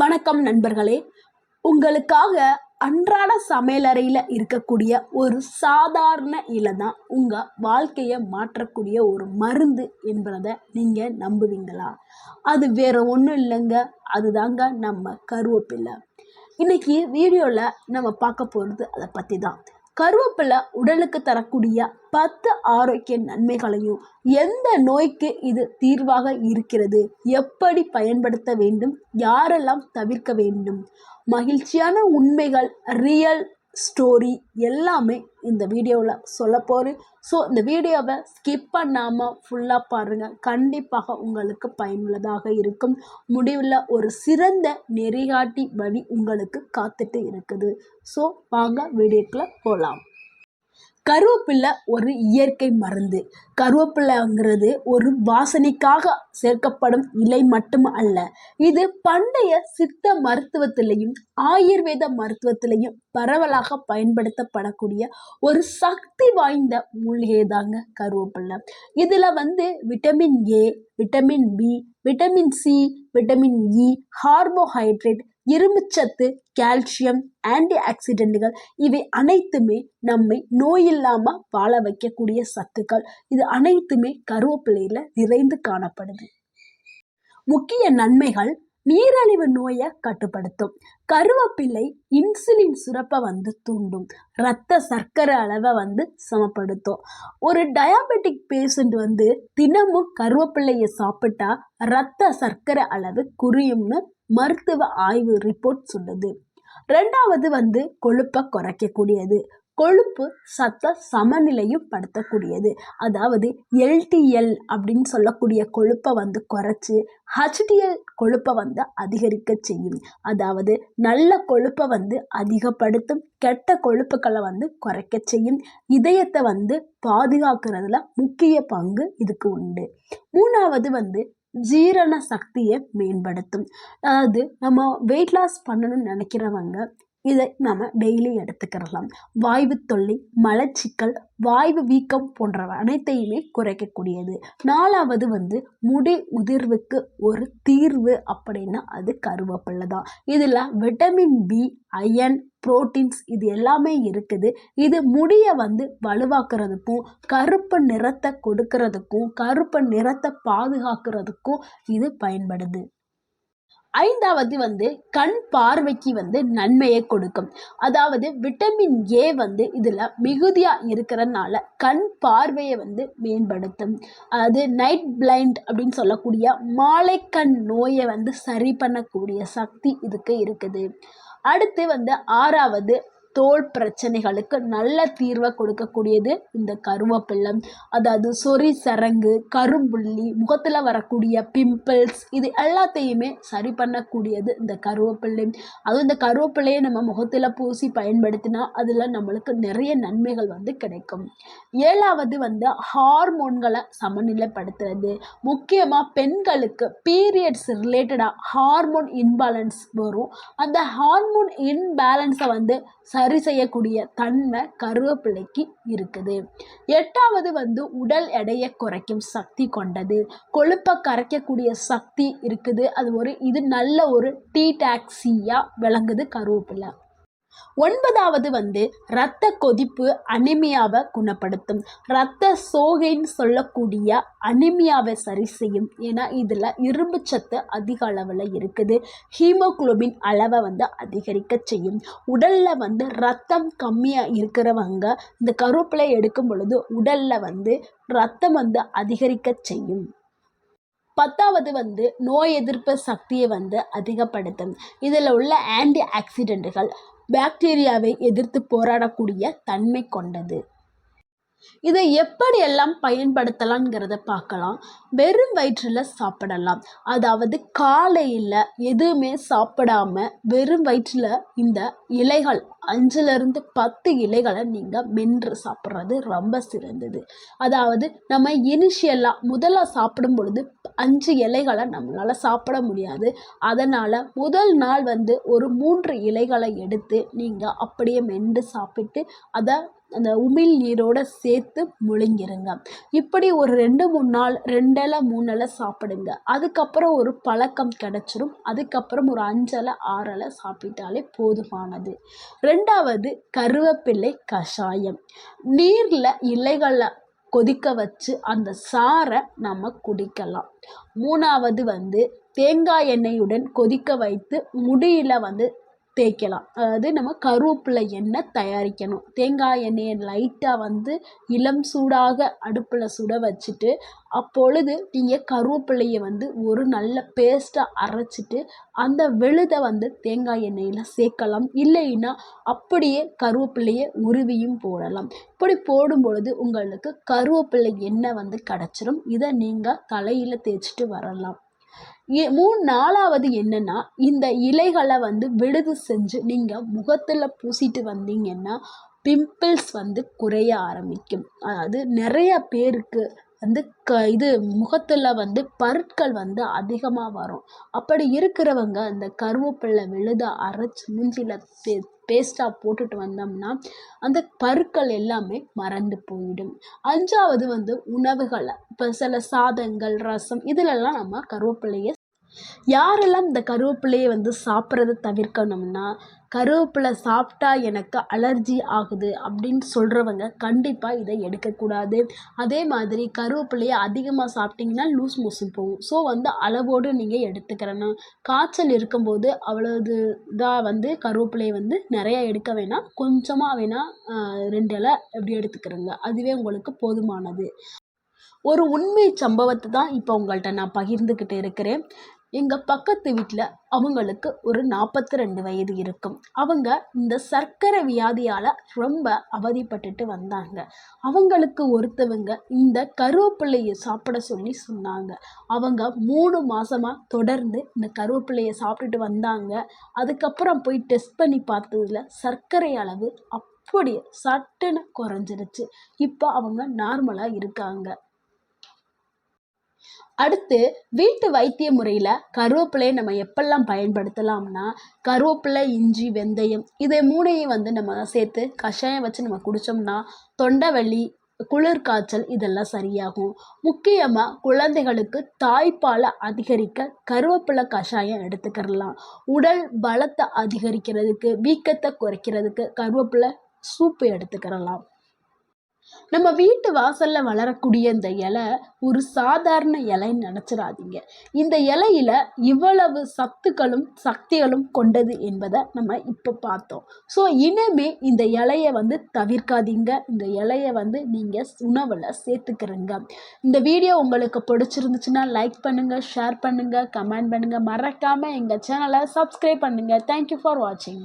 வணக்கம் நண்பர்களே. உங்களுக்காக அன்றாட சமையலறையில் இருக்கக்கூடிய ஒரு சாதாரண இலை தான் உங்கள் வாழ்க்கையை மாற்றக்கூடிய ஒரு மருந்து என்பதை நீங்கள் நம்புவீங்களா? அது வேற ஒன்றும் இல்லைங்க. அதுதாங்க நம்ம கருவேப்பில்லை இன்னைக்கு வீடியோவில் நம்ம பார்க்க போகிறது அதை பற்றி தான் கருவேப்பிலை உடலுக்கு தரக்கூடிய பத்து ஆரோக்கிய நன்மைகளையும் எந்த நோய்க்கு இது தீர்வாக இருக்கிறது? எப்படி பயன்படுத்த வேண்டும்? யாரெல்லாம் தவிர்க்க வேண்டும்? மகிழ்ச்சியான உண்மைகள் ரியல் ஸ்டோரி எல்லாமே இந்த வீடியோவில் சொல்ல போகிறேன் ஸோ இந்த வீடியோவை ஸ்கிப் பண்ணாமல் ஃபுல்லாக பாருங்கள் கண்டிப்பாக உங்களுக்கு பயனுள்ளதாக இருக்கும். முடிவில் ஒரு சிறந்த நெறிகாட்டி வழி உங்களுக்கு காத்துட்டு இருக்குது. ஸோ வாங்க வீடியோக்குள்ளே போகலாம் கருவேப்பிலை ஒரு இயற்கை மருந்து. கருவேப்பிலைங்கிறது ஒரு வாசனைக்காக சேர்க்கப்படும் இலை மட்டும் அல்ல. இது பண்டைய சித்த மருத்துவத்திலையும் ஆயுர்வேத மருத்துவத்திலையும் பரவலாக பயன்படுத்தப்படக்கூடிய ஒரு சக்தி வாய்ந்த மூலிகை தாங்க கருவேப்பிலை. இதில் வந்து vitamin A vitamin B vitamin C vitamin E carbohydrate இரும்புச்சத்து கால்சியம் ஆன்டி ஆக்சிடென்ட்டுகள் இவை அனைத்துமே நம்மை நோயில்லாமல் வாழ வைக்கக்கூடிய சத்துக்கள். இது அனைத்துமே கருவேப்பிலையில் நிறைந்து காணப்படுது. முக்கிய நன்மைகள் நீரழிவு நோயை கட்டுப்படுத்தும். கருவேப்பிள்ளை இன்சுலின் சுரப்பை வந்து தூண்டும். இரத்த சர்க்கரை அளவை வந்து சமப்படுத்தும். ஒரு டயாபெட்டிக் பேஷண்ட் வந்து தினமும் கருவேப்பிள்ளையை சாப்பிட்டா ரத்த சர்க்கரை அளவு குறையும்னு மருத்துவ ஆய்வு ரிப்போர்ட் சொல்லுது. ரெண்டாவது வந்து கொழுப்பை குறைக்கக்கூடியது. கொழுப்பு சத்த சமநிலையும் படுத்தக்கூடியது. அதாவது எல்டிஎல் அப்படின்னு சொல்லக்கூடிய கொழுப்பை வந்து குறைச்சி ஹச்டிஎல் கொழுப்பை வந்து அதிகரிக்க செய்யும். அதாவது நல்ல கொழுப்பை வந்து அதிகப்படுத்தும் கெட்ட கொழுப்புக்களை வந்து குறைக்க செய்யும். இதயத்தை வந்து பாதுகாக்கிறதுல முக்கிய பங்கு இதுக்கு உண்டு. மூணாவது வந்து ஜீரண சக்தியை மேம்படுத்தும். அதாவது நம்ம வெயிட் லாஸ் பண்ணணும்னு நினைக்கிறவங்க இதை நம்ம டெய்லி எடுத்துக்கிறலாம் வாய்வு தொல்லை மலச்சிக்கல் வாய்வு வீக்கம் போன்ற அனைத்தையுமே குறைக்கக்கூடியது. நாலாவது வந்து முடி உதிர்வுக்கு ஒரு தீர்வு அப்படின்னா அது கருவேப்பிலை தான். இதில் விட்டமின் பி அயன் புரோட்டீன்ஸ் இது எல்லாமே இருக்குது. இது முடியை வந்து வலுவாக்குறதுக்கும் கருப்பு நிறத்தை கொடுக்கறதுக்கும் கருப்பு நிறத்தை பாதுகாக்கிறதுக்கும் இது பயன்படுது. ஐந்தாவது வந்து கண் பார்வைக்கு வந்து நன்மையை கொடுக்கும். அதாவது விட்டமின் ஏ வந்து இதில் மிகுதியாக இருக்கிறதுனால கண் பார்வையை வந்து மேம்படுத்தும். அதாவது நைட் பிளைண்ட் அப்படின்னு சொல்லக்கூடிய மாலைக்கண் நோயை வந்து சரி பண்ணக்கூடிய சக்தி இதுக்கு இருக்குது. அடுத்து வந்து ஆறாவது தோல் பிரச்சனைகளுக்கு நல்ல தீர்வை கொடுக்கக்கூடியது இந்த கருவேப்பில்லை. அதாவது சொறி சரங்கு கரும்புள்ளி முகத்தில் வரக்கூடிய பிம்பிள்ஸ் இது எல்லாத்தையுமே சரி பண்ணக்கூடியது இந்த கருவேப்பிள்ளை அதுவும் இந்த கருவேப்பிள்ளையை நம்ம முகத்தில் பூசி பயன்படுத்தினா அதில் நம்மளுக்கு நிறைய நன்மைகள் வந்து கிடைக்கும். ஏழாவது வந்து ஹார்மோன்களை சமநிலைப்படுத்துறது. முக்கியமாக பெண்களுக்கு பீரியட்ஸ் ரிலேட்டடாக ஹார்மோன் இன்பேலன்ஸ் வரும். அந்த ஹார்மோன் இன்பேலன்ஸை வந்து சரி சரி செய்யக்கூடிய தன்மை கருவேப்பிள்ளைக்கு இருக்குது. எட்டாவது வந்து உடல் எடையை குறைக்கும் சக்தி கொண்டது. கொழுப்பை கரைக்கக்கூடிய சக்தி இருக்குது. அது ஒரு இது நல்ல ஒரு டீ டாக்ஸியாக விளங்குது கருவேப்பிலை. ஒன்பதாவது வந்து இரத்த கொதிப்பு அனிமியாவை குணப்படுத்தும். இரத்த சோகைன்னு சொல்லக்கூடிய அனிமியாவை சரி செய்யும். ஏன்னா இதில் இரும்பு சத்து அதிக அளவில் இருக்குது. ஹீமோகுளோபின் அளவை வந்து அதிகரிக்க செய்யும். உடலில் வந்து ரத்தம் கம்மியாக இருக்கிறவங்க இந்த கருவேப்பிலை எடுக்கும் பொழுது உடலில் வந்து ரத்தம் வந்து அதிகரிக்க செய்யும். பத்தாவது வந்து நோய் எதிர்ப்பு சக்தியை வந்து அதிகப்படுத்தும். இதில் உள்ள ஆன்டி ஆக்சிடெண்ட்டுகள் பாக்டீரியாவை எதிர்த்து போராடக்கூடிய தன்மை கொண்டது. இதை எப்படியெல்லாம் பயன்படுத்தலாங்கிறத பார்க்கலாம். வெறும் வயிற்றில் சாப்பிடலாம். அதாவது காலையில் எதுவுமே சாப்பிடாம வெறும் வயிற்றில் இந்த இலைகள் அஞ்சுலேருந்து பத்து இலைகளை நீங்கள் மென்று சாப்பிட்றது ரொம்ப சிறந்தது. அதாவது நம்ம இனிஷியலாக முதல்ல சாப்பிடும் பொழுது அஞ்சு இலைகளை நம்மளால் சாப்பிட முடியாது. அதனால் முதல் நாள் வந்து ஒரு மூன்று இலைகளை எடுத்து நீங்கள் அப்படியே மென்று சாப்பிட்டு அதை அந்த உமிழ் நீரோட சேர்த்து முழுங்கிருங்க. இப்படி ஒரு ரெண்டு மூணு நாள் ரெண்டில் மூணில் சாப்பிடுங்க. அதுக்கப்புறம் ஒரு பழக்கம் கிடச்சிரும். அதுக்கப்புறம் ஒரு அஞ்சலை ஆறலை சாப்பிட்டாலே போதுமானது. ரெண்டாவது கருவேப்பிள்ளை கஷாயம். நீரில் இலைகளை கொதிக்க வச்சு அந்த சாறை நம்ம குடிக்கலாம். மூணாவது வந்து தேங்காய் எண்ணெயுடன் கொதிக்க வைத்து முடியில் வந்து தேய்க்கலாம். அதாவது நம்ம கருவேப்பிலை எண்ணெய் தயாரிக்கணும். தேங்காய் எண்ணெயை லைட்டாக வந்து இளம் சூடாக அடுப்பில் சுட வச்சுட்டு அப்பொழுது நீங்கள் கருவேப்பிலையை வந்து ஒரு நல்ல பேஸ்ட்டாக அரைச்சிட்டு அந்த விழுதை வந்து தேங்காய் எண்ணெயில் சேர்க்கலாம். இல்லைன்னா அப்படியே கருவேப்பிலையை உருவியும் போடலாம். இப்படி போடும் பொழுது உங்களுக்கு கருவேப்பிலை எண்ணெய் வந்து கிடச்சிரும். இதை நீங்கள் தலையில் தேய்ச்சிட்டு வரலாம். மூணு நாலாவது என்னென்னா இந்த இலைகளை வந்து விடுது செஞ்சு நீங்கள் முகத்தில் பூசிட்டு வந்தீங்கன்னா பிம்பிள்ஸ் வந்து குறைய ஆரம்பிக்கும். அதாவது நிறைய பேருக்கு வந்து க இது முகத்தில் வந்து பருட்கள் வந்து அதிகமாக வரும். அப்படி இருக்கிறவங்க அந்த கருவேப்பிலை விழுதை அரைச்சி மூஞ்சியில் பே பேஸ்ட்டாக போட்டுட்டு வந்தோம்னா அந்த பருக்கள் எல்லாமே மறந்து போயிடும். அஞ்சாவது வந்து உணவுகளை இப்போ சில சாதங்கள் ரசம் இதிலெல்லாம் நம்ம கருவேப்பிலையை யாரெல்லாம் இந்த கருவேப்பிலையை வந்து சாப்பிட்றத தவிர்க்கணும்னா கருவேப்பிலை சாப்பிட்டா எனக்கு அலர்ஜி ஆகுது அப்படின்னு சொல்கிறவங்க கண்டிப்பாக இதை எடுக்கக்கூடாது. அதே மாதிரி கருவேப்பிலையை அதிகமாக சாப்பிட்டிங்கன்னா லூஸ் மோஷன் போகும். ஸோ வந்து அளவோடு நீங்கள் எடுத்துக்கிறணும். காய்ச்சல் இருக்கும்போது அவ்வளோது இதாக வந்து கருவேப்பிலையை வந்து நிறையா எடுக்க வேணாம். கொஞ்சமாக வேணால் ரெண்டு இலை எப்படி எடுத்துக்கிறோங்க. அதுவே உங்களுக்கு போதுமானது. ஒரு உண்மை சம்பவத்தை தான் இப்போ உங்கள்கிட்ட நான் பகிர்ந்துக்கிட்டு இருக்கிறேன். எங்கள் பக்கத்து வீட்டில் அவங்களுக்கு ஒரு நாற்பத்தி ரெண்டு வயது இருக்கும். அவங்க இந்த சர்க்கரை வியாதியால் ரொம்ப அவதிப்பட்டுட்டு வந்தாங்க. அவங்களுக்கு ஒருத்தவங்க இந்த கருவேப்பிள்ளையை சாப்பிட சொல்லி சொன்னாங்க. அவங்க மூணு மாதமாக தொடர்ந்து இந்த கருவேப்பிள்ளையை சாப்பிட்டுட்டு வந்தாங்க. அதுக்கப்புறம் போய் டெஸ்ட் பண்ணி பார்த்ததுல சர்க்கரை அளவு அப்படியே சட்டுன்னு குறைஞ்சிருச்சு. இப்போ அவங்க நார்மலாக இருக்காங்க. அடுத்து வீட்டு வைத்திய முறையில் கருவேப்பிலையை நம்ம எப்பெல்லாம் பயன்படுத்தலாம்னா கருவேப்பிலை இஞ்சி வெந்தயம் இதை மூணையும் வந்து நம்ம சேர்த்து கஷாயம் வச்சு நம்ம குடித்தோம்னா தொண்டை வலி குளிர் காய்ச்சல் இதெல்லாம் சரியாகும். முக்கியமாக குழந்தைகளுக்கு தாய்ப்பாலை அதிகரிக்க கருவேப்பிலை கஷாயம் எடுத்துக்கிறலாம். உடல் பலத்தை அதிகரிக்கிறதுக்கு வீக்கத்தை குறைக்கிறதுக்கு கருவேப்பிலை சூப்பு எடுத்துக்கிறலாம். நம்ம வீட்டு வாசலில் வளரக்கூடிய இந்த இலை ஒரு சாதாரண இலைன்னு நினச்சிடாதீங்க இந்த இலையில இவ்வளவு சத்துக்களும் சக்திகளும் கொண்டது என்பதை நம்ம இப்போ பார்த்தோம். ஸோ இனிமே இந்த இலையை வந்து தவிர்க்காதீங்க. இந்த இலையை வந்து நீங்கள் உணவில் சேர்த்துக்கிறங்க. இந்த வீடியோ உங்களுக்கு பிடிச்சிருந்துச்சுன்னா லைக் பண்ணுங்கள் ஷேர் பண்ணுங்கள் கமெண்ட் பண்ணுங்கள் மறக்காமல் எங்கள் சேனலை சப்ஸ்கிரைப் பண்ணுங்கள் தேங்க்யூ ஃபார் வாட்சிங்